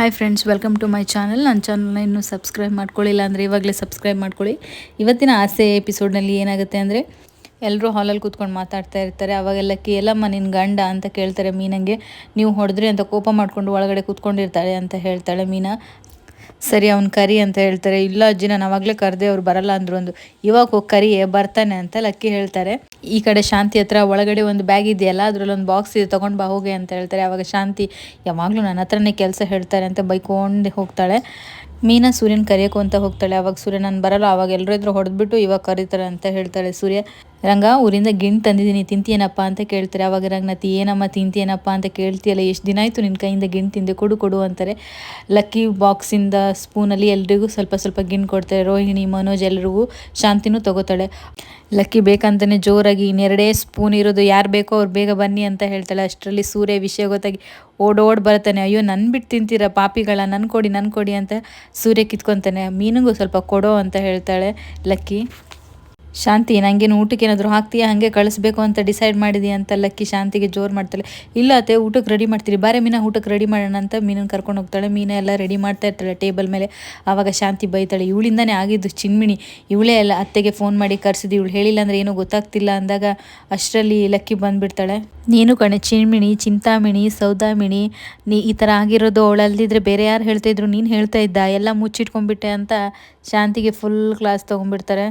Hi friends welcome to my channel ನನ್ನ ಚಾನಲ್ನ ಇನ್ನೂ ಸಬ್ಸ್ಕ್ರೈಬ್ ಮಾಡ್ಕೊಳ್ಳಿಲ್ಲ ಅಂದರೆ ಇವಾಗಲೇ ಸಬ್ಸ್ಕ್ರೈಬ್ ಮಾಡ್ಕೊಳ್ಳಿ. ಇವತ್ತಿನ ಆಸೆ ಎಪಿಸೋಡ್ನಲ್ಲಿ ಏನಾಗುತ್ತೆ ಅಂದರೆ ಎಲ್ಲರೂ ಹಾಲಲ್ಲಿ ಕೂತ್ಕೊಂಡು ಮಾತಾಡ್ತಾ ಇರ್ತಾರೆ. ಅವಾಗೆಲ್ಲ ಎಲ್ಲಮ್ಮ ನಿನ್ನ ಗಂಡ ಅಂತ ಕೇಳ್ತಾರೆ ಮೀನಂಗೆ. ನೀವು ಹೊಡೆದ್ರಿ ಅಂತ ಕೋಪ ಮಾಡಿಕೊಂಡು ಒಳಗಡೆ ಕೂತ್ಕೊಂಡಿರ್ತಾಳೆ ಅಂತ ಹೇಳ್ತಾಳೆ ಮೀನಾ. ಸರಿ, ಅವ್ನು ಕರಿ ಅಂತ ಹೇಳ್ತಾರೆ. ಇಲ್ಲ ಅಜ್ಜಿ ನಾನು ಅವಾಗಲೇ ಕರೆದೆ, ಅವ್ರು ಬರಲ್ಲ ಅಂದ್ರು ಒಂದು ಇವಾಗ ಹೋಗಿ ಕರಿಯೇ, ಬರ್ತಾನೆ ಅಂತ ಲಕ್ಕಿ ಹೇಳ್ತಾರೆ. ಈ ಕಡೆ ಶಾಂತಿ ಹತ್ರ ಒಳಗಡೆ ಒಂದು ಬ್ಯಾಗ್ ಇದೆಯಲ್ಲ, ಅದರಲ್ಲಿ ಒಂದು ಬಾಕ್ಸ್ ಇದೆ, ತೊಗೊಂಡು ಬಾ, ಹೋಗಿ ಅಂತ ಹೇಳ್ತಾರೆ. ಅವಾಗ ಶಾಂತಿ ಯಾವಾಗಲೂ ನನ್ನ ಹತ್ರನೇ ಕೆಲಸ ಹೇಳ್ತಾರೆ ಅಂತ ಬೈಕೊಂಡು ಹೋಗ್ತಾಳೆ. ಮೀನಾ ಸೂರ್ಯನ ಕರಿಯಕು ಅಂತ ಹೋಗ್ತಾಳೆ. ಅವಾಗ ಸೂರ್ಯ, ನಾನು ಬರಲ್ಲ, ಅವಾಗ ಎಲ್ಲರೂ ಇದ್ರು ಹೊಡೆದ್ಬಿಟ್ಟು ಇವಾಗ ಕರೀತಾರೆ ಅಂತ ಹೇಳ್ತಾಳೆ ಸೂರ್ಯ. ರಂಗ, ಊರಿಂದ ಗಿಣ್ಣು ತಂದಿದ್ದೀನಿ ತಿಂತೀಯೇನಪ್ಪ ಅಂತ ಕೇಳ್ತಾರೆ. ಅವಾಗ ರಂಗನಾಥ್ ಏನಮ್ಮ ತಿಂತೀಯೇನಪ್ಪ ಅಂತ ಕೇಳ್ತೀಯಲ್ಲ, ಎಷ್ಟು ದಿನ ಆಯಿತು ನಿನ್ನ ಕೈಯಿಂದ ಗಿಣ್ಣು ತಿಂದೆ ಕೊಡು ಕೊಡು ಅಂತಾರೆ. ಲಕ್ಕಿ ಬಾಕ್ಸಿಂದ ಸ್ಪೂನಲ್ಲಿ ಎಲ್ರಿಗೂ ಸ್ವಲ್ಪ ಸ್ವಲ್ಪ ಗಿಣ್ಣು ಕೊಡ್ತಾರೆ. ರೋಹಿಣಿ, ಮನೋಜ್ ಎಲ್ರಿಗೂ ಶಾಂತಿನೂ ತಗೋತಾಳೆ. ಲಕ್ಕಿ ಬೇಕಂತಲೇ ಜೋರಾಗಿ ಇನ್ನೆರಡೇ ಸ್ಪೂನ್ ಇರೋದು, ಯಾರು ಬೇಕೋ ಅವ್ರು ಬೇಗ ಬನ್ನಿ ಅಂತ ಹೇಳ್ತಾಳೆ. ಅಷ್ಟರಲ್ಲಿ ಸೂರ್ಯ ವಿಷಯ ಗೊತ್ತಾಗಿ ಓಡೋಡ್ ಬರ್ತಾನೆ ಅಯ್ಯೋ ನನ್ನ ಬಿಟ್ಟು ತಿಂತೀರ ಪಾಪಿಗಳ ನನ್ನ ಕೊಡಿ ನನ್ನ ಕೊಡಿ ಅಂತ ಸೂರ್ಯ ಕಿತ್ಕೊತಾನೆ. ಮೀನಿಗೂ ಸ್ವಲ್ಪ ಕೊಡೋ ಅಂತ ಹೇಳ್ತಾಳೆ ಲಕ್ಕಿ. ಶಾಂತಿ ನನಗೇನು ಊಟಕ್ಕೆ ಏನಾದರೂ ಹಾಕ್ತೀಯಾ? ಹಾಗೆ ಕಳಿಸ್ಬೇಕು ಅಂತ ಡಿಸೈಡ್ ಮಾಡಿದೀಯ ಅಂತ ಲಕ್ಕಿ ಶಾಂತಿಗೆ ಜೋರು ಮಾಡ್ತಾಳೆ. ಇಲ್ಲ ಅತ್ತೆ, ಊಟಕ್ಕೆ ರೆಡಿ ಮಾಡ್ತೀರಿ. ಬಾರೆ ಮೀನ, ಊಟಕ್ಕೆ ರೆಡಿ ಮಾಡೋಣ ಅಂತ ಮೀನನ್ನು ಕರ್ಕೊಂಡು ಹೋಗ್ತಾಳೆ. ಮೀನ ಎಲ್ಲ ರೆಡಿ ಮಾಡ್ತಾ ಇರ್ತಾಳೆ ಟೇಬಲ್ ಮೇಲೆ. ಆವಾಗ ಶಾಂತಿ ಬೈತಾಳೆ, ಇವಳಿಂದನೇ ಆಗಿದ್ದು ಚಿನ್ಮಿಣಿ. ಇವಳೇ ಎಲ್ಲ ಅತ್ತೆಗೆ ಫೋನ್ ಮಾಡಿ ಕರೆಸಿದ್ದು. ಇವಳು ಹೇಳಿಲ್ಲ ಅಂದರೆ ಏನೂ ಗೊತ್ತಾಗ್ತಿಲ್ಲ ಅಂದಾಗ ಅಷ್ಟರಲ್ಲಿ ಲಕ್ಕಿ ಬಂದುಬಿಡ್ತಾಳೆ. ನೀನು ಕಣೆ, ಚಿನ್ಮಿಣಿ, ಚಿಂತಾಮಿಣಿ, ಸೌದಾಮಿಣಿ, ನೀ ಈ ಥರ ಆಗಿರೋದು ಅವಳಲ್ದಿದ್ರೆ ಬೇರೆ ಯಾರು ಹೇಳ್ತಾಯಿದ್ರು ನೀನು ಹೇಳ್ತಾ ಇದ್ದ, ಎಲ್ಲ ಮುಚ್ಚಿಟ್ಕೊಂಡ್ಬಿಟ್ಟೆ ಅಂತ ಶಾಂತಿಗೆ ಫುಲ್ ಕ್ಲಾಸ್ ತೊಗೊಂಡ್ಬಿಡ್ತಾರೆ.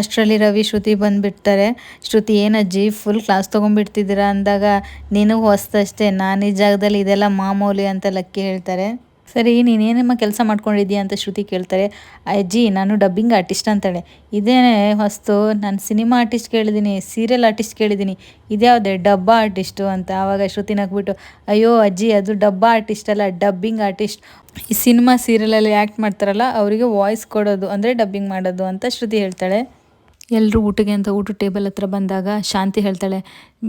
ಅಷ್ಟರಲ್ಲಿ ರವಿ ಶ್ರುತಿ ಬಂದುಬಿಡ್ತಾರೆ. ಶ್ರುತಿ ಏನಜ್ಜಿ ಫುಲ್ ಕ್ಲಾಸ್ ತೊಗೊಂಡ್ಬಿಡ್ತಿದ್ದೀರಾ? ಅಂದಾಗ, ನೀನು ಹೊಸ್ತಷ್ಟೇ, ನಾನು ಈ ಜಾಗದಲ್ಲಿ ಇದೆಲ್ಲ ಮಾಮೂಲಿ ಅಂತ ಲಕ್ಕಿ ಹೇಳ್ತಾರೆ. ಸರಿ ನೀನೇನಮ್ಮ ಕೆಲಸ ಮಾಡ್ಕೊಂಡಿದ್ದೀಯ? ಅಂತ ಶ್ರುತಿ ಕೇಳ್ತಾರೆ. ಅಜ್ಜಿ, ನಾನು ಡಬ್ಬಿಂಗ್ ಆರ್ಟಿಸ್ಟ್ ಅಂತಾಳೆ. ಇದೇ ಹೊಸ್ತು, ನಾನು ಸಿನಿಮಾ ಆರ್ಟಿಸ್ಟ್ ಕೇಳಿದ್ದೀನಿ ಸೀರಿಯಲ್ ಆರ್ಟಿಸ್ಟ್ ಕೇಳಿದ್ದೀನಿ. ಇದ್ಯಾವುದೇ ಡಬ್ಬ ಆರ್ಟಿಸ್ಟು ಅಂತ. ಆವಾಗ ಶ್ರುತಿ ನಗ್ಬಿಟ್ಟು, ಅಯ್ಯೋ ಅಜ್ಜಿ, ಅದು ಡಬ್ಬ ಆರ್ಟಿಸ್ಟ್ ಅಲ್ಲ ಡಬ್ಬಿಂಗ್ ಆರ್ಟಿಸ್ಟ್ ಈ ಸಿನಿಮಾ ಸೀರಿಯಲಲ್ಲಿ ಆ್ಯಕ್ಟ್ ಮಾಡ್ತಾರಲ್ಲ, ಅವರಿಗೆ ವಾಯ್ಸ್ ಕೊಡೋದು, ಅಂದರೆ ಡಬ್ಬಿಂಗ್ ಮಾಡೋದು, ಅಂತ ಶ್ರುತಿ ಹೇಳ್ತಾಳೆ. ಎಲ್ಲರೂ ಊಟಕ್ಕೆ ಅಂತ ಊಟ ಟೇಬಲ್ ಹತ್ರ ಬಂದಾಗ ಶಾಂತಿ ಹೇಳ್ತಾಳೆ,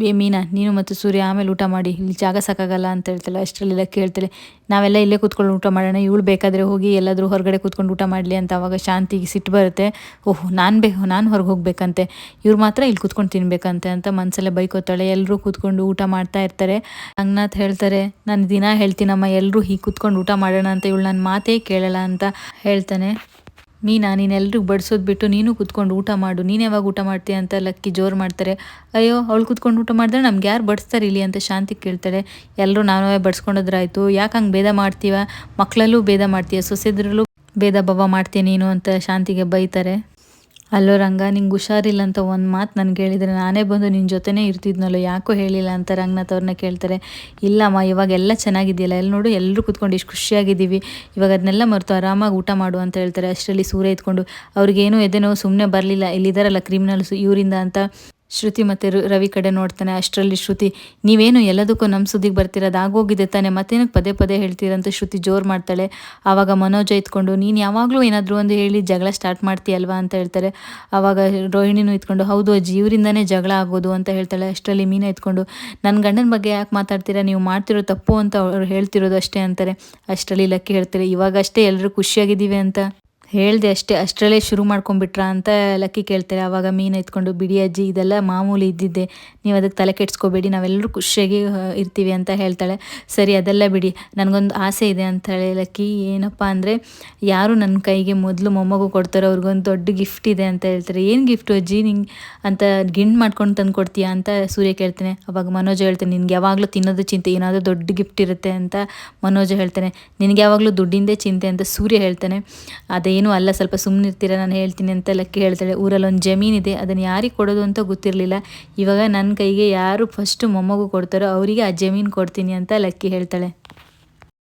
ಏ ಮೀನಾ, ನೀನು ಮತ್ತು ಸೂರ್ಯ ಆಮೇಲೆ ಊಟ ಮಾಡಿ, ಇಲ್ಲಿ ಜಾಗ ಸಾಕಾಗಲ್ಲ ಅಂತ ಹೇಳ್ತಾಳೆ, ಅಷ್ಟರಲ್ಲೆಲ್ಲ ಕೇಳ್ತಾಳೆ, ನಾವೆಲ್ಲ ಇಲ್ಲೇ ಕೂತ್ಕೊಂಡು ಊಟ ಮಾಡೋಣ, ಇವಳು ಬೇಕಾದರೆ ಹೋಗಿ ಎಲ್ಲಾದರೂ ಹೊರಗಡೆ ಕೂತ್ಕೊಂಡು ಊಟ ಮಾಡಲಿ ಅಂತ ಅವಾಗ ಶಾಂತಿಗೆ ಸಿಟ್ಟು ಬರುತ್ತೆ, ಓಹ್, ನಾನು ಬೇ, ನಾನು ಹೊರಗೆ ಹೋಗ್ಬೇಕಂತೆ, ಇವ್ರು ಮಾತ್ರ ಇಲ್ಲಿ ಕೂತ್ಕೊಂಡು ತಿನ್ಬೇಕಂತೆ ಅಂತ ಮನಸ್ಸಲ್ಲೇ ಬೈಕೋತಾಳೆ ಎಲ್ಲರೂ ಕೂತ್ಕೊಂಡು ಊಟ ಮಾಡ್ತಾ ಇರ್ತಾರೆ, ರಂಗನಾಥ್ ಹೇಳ್ತಾರೆ, ನಾನು ದಿನ ಹೇಳ್ತೀನಮ್ಮ ಎಲ್ಲರೂ ಹೀಗೆ ಕೂತ್ಕೊಂಡು ಊಟ ಮಾಡೋಣ ಅಂತ, ಇವಳು ನನ್ನ ಮಾತೇ ಕೇಳಲ್ಲ ಅಂತ ಹೇಳ್ತಾನೆ. ಮೀನಾ ನೀನೆಲ್ರಿಗೂ ಬಡಿಸೋದು ಬಿಟ್ಟು ನೀನು ಕುತ್ಕೊಂಡು ಊಟ ಮಾಡು. ನೀನು ಯಾವಾಗ ಊಟ ಮಾಡ್ತೀಯ ಅಂತ ಲಕ್ಕಿ ಜೋರು ಮಾಡ್ತಾರೆ. ಅಯ್ಯೋ, ಅವಳು ಕುತ್ಕೊಂಡು ಊಟ ಮಾಡಿದ್ರೆ ನಮ್ಗೆ ಯಾರು ಬಡಿಸ್ತಾರೆ ಇಲ್ಲಿ ಅಂತ ಶಾಂತಿ ಕೇಳ್ತಾಳೆ. ಎಲ್ಲರೂ ನಾವೇ ಬಡಿಸ್ಕೊಂಡೋದ್ರಾಯ್ತು? ಯಾಕೆ ಹಂಗೆ ಭೇದ ಮಾಡ್ತೀವ? ಮಕ್ಕಳಲ್ಲೂ ಭೇದ ಮಾಡ್ತೀಯ? ಸೊಸೆದ್ರಲ್ಲೂ ಭೇದ ಭಾವ ಮಾಡ್ತೀಯ ನೀನು ಅಂತ ಶಾಂತಿಗೆ ಬೈತಾರೆ. ಅಲ್ಲೋ ರಂಗ, ನಿಂಗೆ ಹುಷಾರಿಲ್ಲ ಅಂತ ಒಂದು ಮಾತು ನನಗೆ ಹೇಳಿದರೆ ನಾನೇ ಬಂದು ನಿನ್ನ ಜೊತೆನೇ ಇರ್ತಿದ್ನಲ್ಲೋ, ಯಾಕೋ ಹೇಳಿಲ್ಲ ಅಂತ ರಂಗನಾಥ್ ಅವ್ರನ್ನ ಕೇಳ್ತಾರೆ. ಇಲ್ಲಮ್ಮ, ಇವಾಗ ಎಲ್ಲ ಚೆನ್ನಾಗಿದೆಯಲ್ಲ ಎಲ್ಲ ನೋಡು ಎಲ್ಲರೂ ಕೂತ್ಕೊಂಡು ಇಷ್ಟು ಖುಷಿಯಾಗಿದ್ದೀವಿ. ಇವಾಗ ಅದನ್ನೆಲ್ಲ ಮರೆತು ಆರಾಮಾಗಿ ಊಟ ಮಾಡು ಅಂತ ಹೇಳ್ತಾರೆ. ಅಷ್ಟರಲ್ಲಿ ಸೂರ್ಯ ಎತ್ಕೊಂಡು, ಅವ್ರಿಗೇನು ಎದೆನೋ ಸುಮ್ಮನೆ ಬರಲಿಲ್ಲ ಇಲ್ಲಿದ್ದಾರಲ್ಲ ಕ್ರಿಮಿನಲ್ಸ್ ಇವರಿಂದ ಅಂತ ಶ್ರುತಿ ಮತ್ತು ರವಿ ಕಡೆ ನೋಡ್ತಾನೆ, ಅಷ್ಟರಲ್ಲಿ ಶ್ರುತಿ, ನೀವೇನು ಎಲ್ಲದಕ್ಕೂ ನಮ್ಮ ಸುದ್ದಿಗೆ ಬರ್ತಿರೋದು ಆಗೋಗಿದೆ ತಾನೆ ಮತ್ತೇನಕ್ಕೆ ಪದೇ ಪದೇ ಹೇಳ್ತೀರಂತ ಶ್ರುತಿ ಜೋರು ಮಾಡ್ತಾಳೆ. ಆವಾಗ ಮನೋಜ ಇತ್ಕೊಂಡು ನೀನು ಯಾವಾಗಲೂ ಏನಾದರೂ ಒಂದು ಹೇಳಿ ಜಗಳ ಸ್ಟಾರ್ಟ್ ಮಾಡ್ತೀಯಲ್ವಾ ಅಂತ ಹೇಳ್ತಾರೆ. ಆವಾಗ ರೋಹಿಣಿನೂ ಇತ್ಕೊಂಡು ಹೌದು ಅಜ್ಜಿ, ಇವರಿಂದನೇ ಜಗಳ ಆಗೋದು ಅಂತ ಹೇಳ್ತಾಳೆ. ಅಷ್ಟರಲ್ಲಿ ಮೀನ ಇತ್ಕೊಂಡು ನನ್ನ ಗಂಡನ ಬಗ್ಗೆ ಯಾಕೆ ಮಾತಾಡ್ತೀರಾ, ನೀವು ಮಾಡ್ತಿರೋ ತಪ್ಪು ಅಂತ ಅವ್ರು ಹೇಳ್ತಿರೋದು ಅಷ್ಟೇ ಅಂತಾರೆ. ಅಷ್ಟರಲ್ಲಿ ಲಕ್ಕಿ ಹೇಳ್ತಾರೆ, ಇವಾಗಷ್ಟೇ ಎಲ್ಲರೂ ಖುಷಿಯಾಗಿದ್ದೀವಿ ಅಂತ. ಹೇಳ್ದೆ ಅಷ್ಟೇ, ಅಷ್ಟರಲ್ಲೇ ಶುರು ಮಾಡ್ಕೊಂಡ್ಬಿಟ್ರ ಅಂತ ಲಕ್ಕಿ ಕೇಳ್ತಾರೆ. ಆವಾಗ ಮೀನು ಎತ್ಕೊಂಡು, ಬಿಡಿ ಅಜ್ಜಿ, ಇದೆಲ್ಲ ಮಾಮೂಲಿ ಇದ್ದಿದ್ದೆ. ನೀವು ಅದಕ್ಕೆ ತಲೆ ಕೆಡ್ಸ್ಕೊಬೇಡಿ, ನಾವೆಲ್ಲರೂ ಖುಷಿಯಾಗಿ ಇರ್ತೀವಿ ಅಂತ ಹೇಳ್ತಾಳೆ. ಸರಿ, ಅದೆಲ್ಲ ಬಿಡಿ, ನನಗೊಂದು ಆಸೆ ಇದೆ ಅಂತಾಳೆ ಲಕ್ಕಿ. ಏನಪ್ಪ ಅಂದರೆ, ಯಾರು ನನ್ನ ಕೈಗೆ ಮೊದಲು ಮೊಮ್ಮಗು ಕೊಡ್ತಾರೋ ಅವ್ರಿಗೊಂದು ದೊಡ್ಡ ಗಿಫ್ಟ್ ಇದೆ ಅಂತ ಹೇಳ್ತಾರೆ. ಏನು ಗಿಫ್ಟ್ ಅಜ್ಜಿ, ನಿಂಗೆ ಅಂತ ಗಿಂಡ್ ಮಾಡ್ಕೊಂಡು ತಂದು ಕೊಡ್ತೀಯಾ ಅಂತ ಸೂರ್ಯ ಕೇಳ್ತಾನೆ. ಅವಾಗ ಮನೋಜ ಹೇಳ್ತಾನೆ, ನಿನಗೆ ಯಾವಾಗಲೂ ತಿನ್ನೋದು ಚಿಂತೆ, ಏನಾದರೂ ದೊಡ್ಡ ಗಿಫ್ಟ್ ಇರುತ್ತೆ ಅಂತ ಮನೋಜ ಹೇಳ್ತಾನೆ. ನಿನಗೆ ಯಾವಾಗಲೂ ದುಡ್ಡಿಂದೇ ಚಿಂತೆ ಅಂತ ಸೂರ್ಯ ಹೇಳ್ತಾನೆ. ಅದೇನು ಏನೂ ಅಲ್ಲ, ಸ್ವಲ್ಪ ಸುಮ್ಮನಿರ್ತೀರ ನಾನು ಹೇಳ್ತೀನಿ ಅಂತ ಲಕ್ಕಿ ಹೇಳ್ತಾಳೆ. ಊರಲ್ಲಿ ಒಂದು ಜಮೀನಿದೆ ಅದನ್ನು ಯಾರಿಗೆ ಕೊಡೋದು ಅಂತ ಗೊತ್ತಿರಲಿಲ್ಲ. ಇವಾಗ ನನ್ನ ಕೈಗೆ ಯಾರು ಫಸ್ಟು ಮೊಮ್ಮಗು ಕೊಡ್ತಾರೋ ಅವರಿಗೆ ಆ ಜಮೀನು ಕೊಡ್ತೀನಿ ಅಂತ ಲಕ್ಕಿ ಹೇಳ್ತಾಳೆ.